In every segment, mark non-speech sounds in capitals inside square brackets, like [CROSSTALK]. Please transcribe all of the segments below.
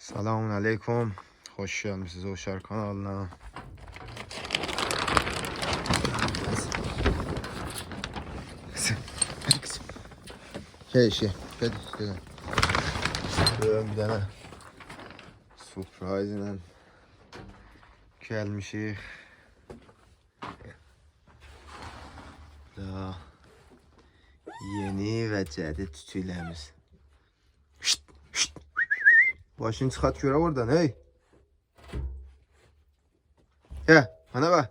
Selamun Aleyküm. Hoş gelmişsiniz Oşar kanalına. Hadi kızım. Şey şey. Hadi. Hadi. Böyle bir tane surprise ile gelmişik. Da yeni ve cədid tütüylərimiz. Başını çıxart görə oradan, hey. Hə, bana bak.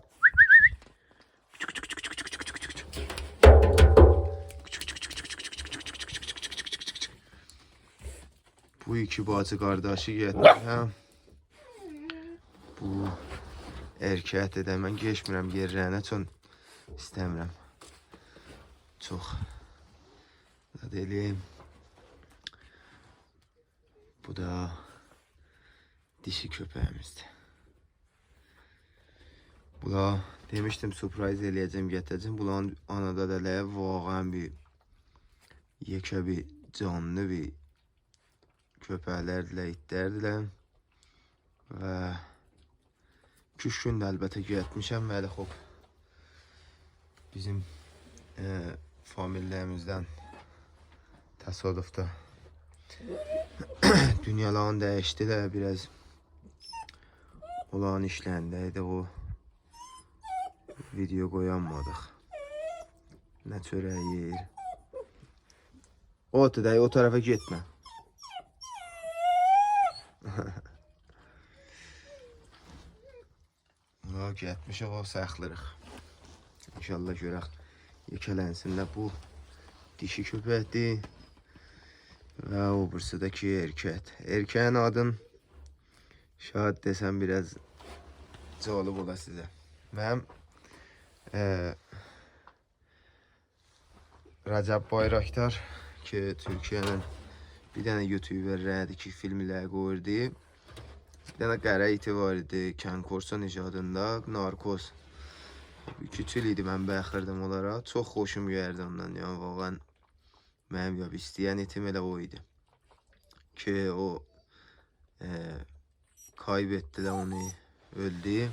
Bu iki bacı qardaşı getmişəm. Bu erkək də mən keçmirəm yerlərinə çox istəmirəm. Çox. Da eləyim. Bu da dişi köpeğimizdi. Bula demiştim surprise eləyəcəm, gətirəcəm. Bulanın anada da elə vağən bir yekə bir canlı bir köpəklərdilə, itlərdilə. Və Küş gündə əlbəttə getmişəm, bəli xoş. Bizim e, famillərimizdən təsadüfdə dünyaların dəyişdi də biraz olan işlərindəydi o video qoyanmadıq. Nə çörək yeyir. O dayı o tarafa getmə. Ha, [LAUGHS] getmişik o saxlırıq. İnşallah görək yekələnsinlər. Bu dişi köpəkdir. Və o birisi də ki erkək. Erkəyin adın şahid desəm biraz cəlib ola sizə. Mənim e, Rəcəb Bayraktar ki Türkiyənin bir dənə YouTuberlərdir ki filmlər qoyurdu. Bir dənə qərə iti var idi Kən Korsan icadında Narkoz. Küçül idi mən bəxirdim onlara. Çox xoşum gəldi ondan. Yəni vaqan mənim istəyən elə o idi. Ki o e, kaybetti də onu öldü.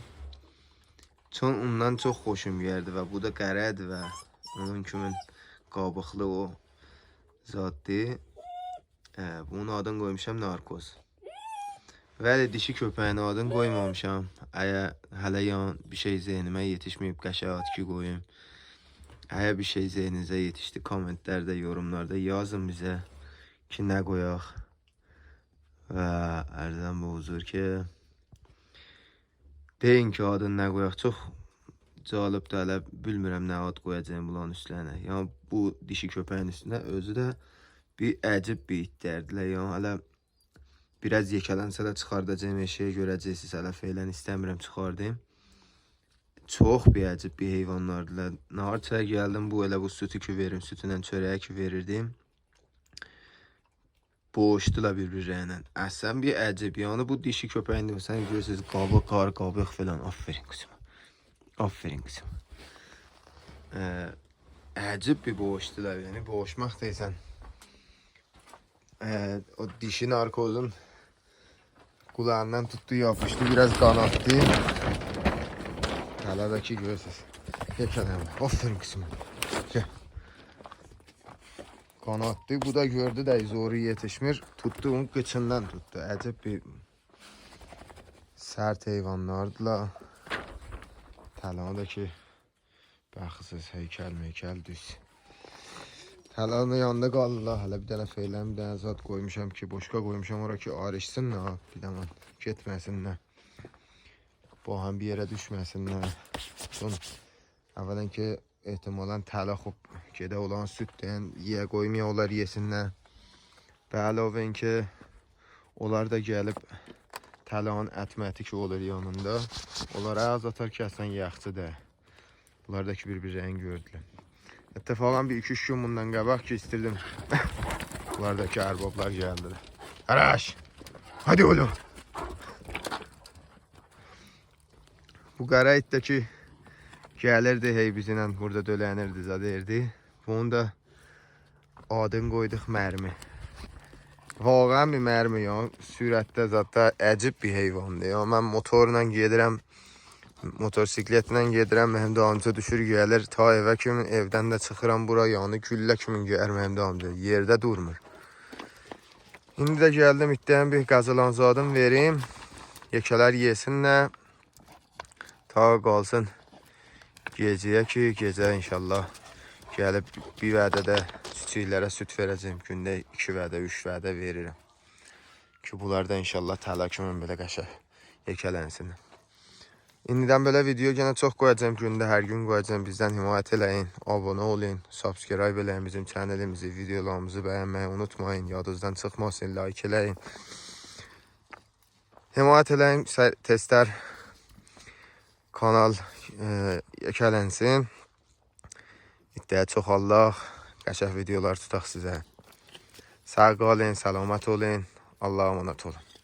Çon ondan çox xoşum gəldi və bu da qərədir və onun kimin qabıqlı o zatdır. E, bunun adını qoymuşam Narkoz. Bəli, dişi köpəyin adını qoymamışam. Əgər hələ yan bir şey zeynimə yetişməyib qəşəng ad ki qoyum. Əgər bir şey zeyninizə yetişdi, kommentlərdə, yorumlarda yazın bizə ki, nə qoyaq. Və ərzən bu huzur ki, deyin ki, adını nə qoyaq. Çox cəlibdir, hələ bilmirəm nə ad qoyacağım bunların üstlərinə. Yəni bu dişi köpəyin üstünə özü də bir əcib bir itlərdir. Yəni hələ biraz yekələnsə də çıxardacağım eşeğe görəcəksiniz. Hələ feylən istəmirəm çıxardım. Çox bir əcib bir heyvanlardılar. Nahar çaya gəldim, bu elə bu sütü ki verim, sütündən çörəyi ki verirdim. Boğuşdular bir-birlərinə. Əsən bir əcib. Bu dişi köpəyindir. Sən görürsünüz qabıq, qar, qabıq falan. Aferin qızım. Aferin qızım. Ee, əcib bir boğuşdular. Yəni boğuşmaq deyilsən. Ee, o dişi narkozun kulağından tuttu yapıştı biraz kan attı. Kaladaki görürsünüz. Gel kenara. Aferin kızım. Gel. Kan attı. Bu da gördü de zoru yetişmir. Tuttu onun kıçından tuttu. Acayip bir sert hayvanlardılar. Talandaki baxısız heykəl meykəl düz. Həlanın yanında qalırlar. Hələ bir dənə feylən, bir dənə zat qoymuşam ki, boşqa qoymuşam ora ki, ayrışsınlar. Bir dənə getməsinlər. Bu ham bir yerə düşməsinlər. Son əvvələn ki, ehtimalən tələ xub gedə olan süddən yeyə qoymaya onlar yesinlər. Və əlavə ki, onlar da gəlib təlanın ətməti ki olur yanında. Onlara az atar ki, əslən yaxçıdır. Bunlar da ki, bir-birlərini gördülər. İttifaqan bir iki üç gün bundan qabaq kestirdim. Bunlardaki erbablar geldiler. Araş! Hadi oğlum! Bu qara itdəki gəlirdi hey bizimlə burada dölənirdi, zadərdi. Bunun da adını qoyduq mərmi. Vaxan bir mərmi ya. Sürətdə zətdə əcib bir heyvandır ya. Mən motorla gedirəm, motosikletlə gedirəm, mənim dalımca düşür gəlir ta evə kimi, evdən də çıxıram bura, yəni güllə kimi gəlir mənim dalımca. Yerdə durmur. İndi də gəldim itdən bir qazalanzadım verim. Yekələr yesinlər. Ta qalsın gecəyə ki, gecə inşallah gəlib bir vədə də çiçəklərə süd verəcəm. Gündə 2 vədə, 3 vədə verirəm. Ki bunlar da inşallah tələ kimi belə qəşəng yekələnsin. İndidən belə video yenə çox qoyacağam gündə, hər gün qoyacağam. Bizdən himayət eləyin, abunə olun, subscribe eləyin bizim kanalımızı, videolarımızı bəyənməyi unutmayın. Yadınızdan çıxmasın, like eləyin. Himayət eləyin, testlər kanal e, yekələnsin. İddiaya çoxallaq, qəşəng videolar tutaq sizə. Sağ qalın, salamat olun. Allah'a emanet olun.